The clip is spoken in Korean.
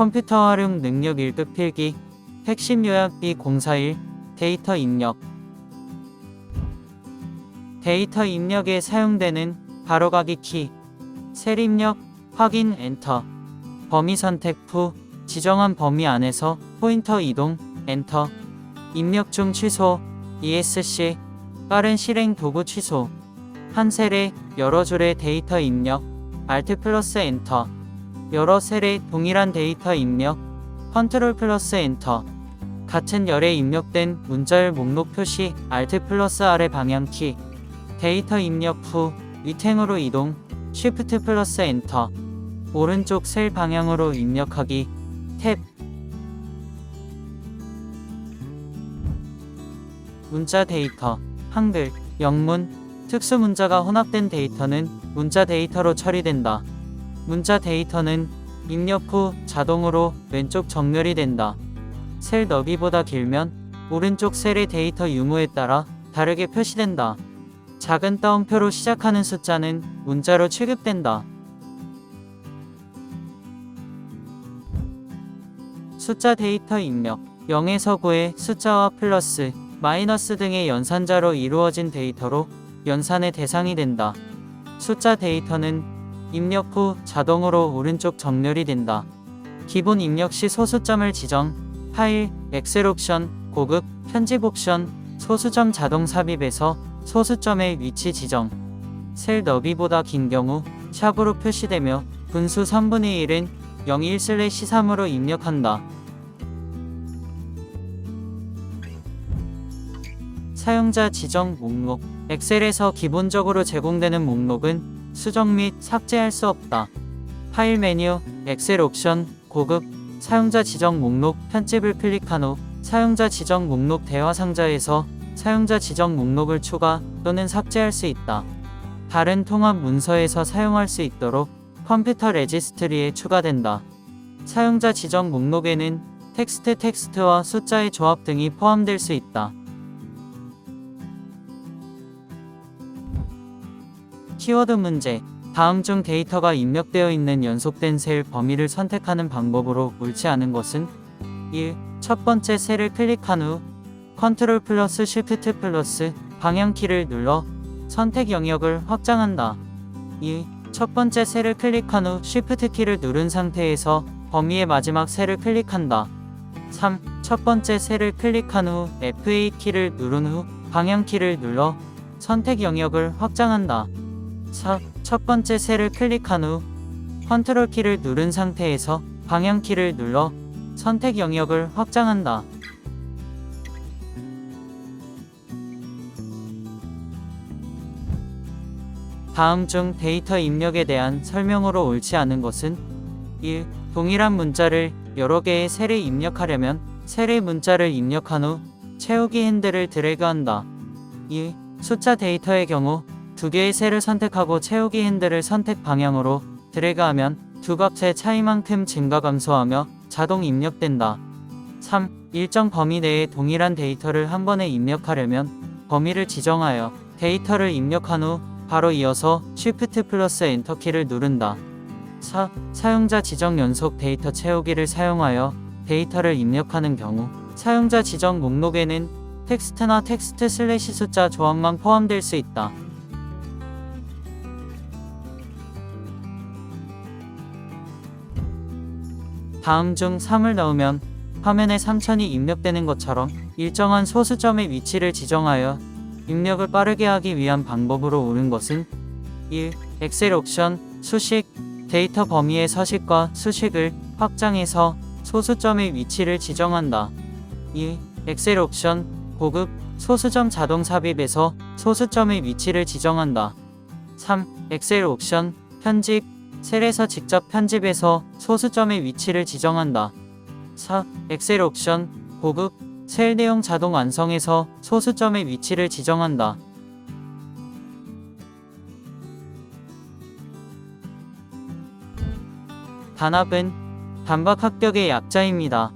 컴퓨터 활용 능력 1급 필기 핵심 요약 B041 데이터 입력. 데이터 입력에 사용되는 바로가기 키, 셀 입력, 확인 엔터, 범위 선택 후 지정한 범위 안에서 포인터 이동 엔터, 입력 중 취소, ESC, 빠른 실행 도구 취소, 한 셀에 여러 줄의 데이터 입력, Alt 플러스 엔터, 여러 셀에 동일한 데이터 입력, 컨트롤 플러스 엔터, 같은 열에 입력된 문자열 목록 표시 Alt 플러스 R의 방향키, 데이터 입력 후 위탱으로 이동, Shift 플러스 엔터, 오른쪽 셀 방향으로 입력하기, 탭, 문자 데이터, 한글, 영문, 특수 문자가 혼합된 데이터는 문자 데이터로 처리된다. 문자 데이터는 입력 후 자동으로 왼쪽 정렬이 된다. 셀 너비보다 길면 오른쪽 셀의 데이터 유무에 따라 다르게 표시된다. 작은 따옴표로 시작하는 숫자는 문자로 취급된다. 숫자 데이터 입력 0에서 9의 숫자와 플러스, 마이너스 등의 연산자로 이루어진 데이터로 연산의 대상이 된다. 숫자 데이터는 입력 후 자동으로 오른쪽 정렬이 된다. 기본 입력 시 소수점을 지정, 파일, 엑셀 옵션, 고급, 편집 옵션, 소수점 자동 삽입에서 소수점의 위치 지정. 셀 너비보다 긴 경우 샵으로 표시되며 분수 3분의 1은 01/3으로 입력한다. 사용자 지정 목록 엑셀에서 기본적으로 제공되는 목록은 수정 및 삭제할 수 없다. 파일 메뉴, 엑셀 옵션, 고급, 사용자 지정 목록 편집을 클릭한 후 사용자 지정 목록 대화 상자에서 사용자 지정 목록을 추가 또는 삭제할 수 있다. 다른 통합 문서에서 사용할 수 있도록 컴퓨터 레지스트리에 추가된다. 사용자 지정 목록에는 텍스트 텍스트와 숫자의 조합 등이 포함될 수 있다. 키워드 문제 다음 중 데이터가 입력되어 있는 연속된 셀 범위를 선택하는 방법으로 옳지 않은 것은 1. 첫 번째 셀을 클릭한 후 컨트롤 플러스 쉬프트 플러스 방향키를 눌러 선택 영역을 확장한다. 2. 첫 번째 셀을 클릭한 후 쉬프트 키를 누른 상태에서 범위의 마지막 셀을 클릭한다. 3. 첫 번째 셀을 클릭한 후 FA 키를 누른 후 방향키를 눌러 선택 영역을 확장한다. 4. 첫 번째 셀을 클릭한 후 컨트롤 키를 누른 상태에서 방향 키를 눌러 선택 영역을 확장한다. 다음 중 데이터 입력에 대한 설명으로 옳지 않은 것은 1. 동일한 문자를 여러 개의 셀에 입력하려면 셀의 문자를 입력한 후 채우기 핸들을 드래그한다. 2. 숫자 데이터의 경우 두 개의 셀을 선택하고 채우기 핸들을 선택 방향으로 드래그하면 두 값의 차이만큼 증가 감소하며 자동 입력된다. 3. 일정 범위 내에 동일한 데이터를 한 번에 입력하려면 범위를 지정하여 데이터를 입력한 후 바로 이어서 Shift 플러스 엔터 키를 누른다. 4. 사용자 지정 연속 데이터 채우기를 사용하여 데이터를 입력하는 경우 사용자 지정 목록에는 텍스트나 텍스트 슬래시 숫자 조합만 포함될 수 있다. 다음 중 3을 넣으면 화면에 3000이 입력되는 것처럼 일정한 소수점의 위치를 지정하여 입력을 빠르게 하기 위한 방법으로 옳은 것은 1. 엑셀 옵션, 수식, 데이터 범위의 서식과 수식을 확장해서 소수점의 위치를 지정한다. 2. 엑셀 옵션, 고급, 소수점 자동 삽입에서 소수점의 위치를 지정한다. 3. 엑셀 옵션, 편집, 셀에서 직접 편집해서 소수점의 위치를 지정한다. 4. 엑셀 옵션, 고급, 셀 내용 자동 완성해서 소수점의 위치를 지정한다. 단합은 단박 합격의 약자입니다.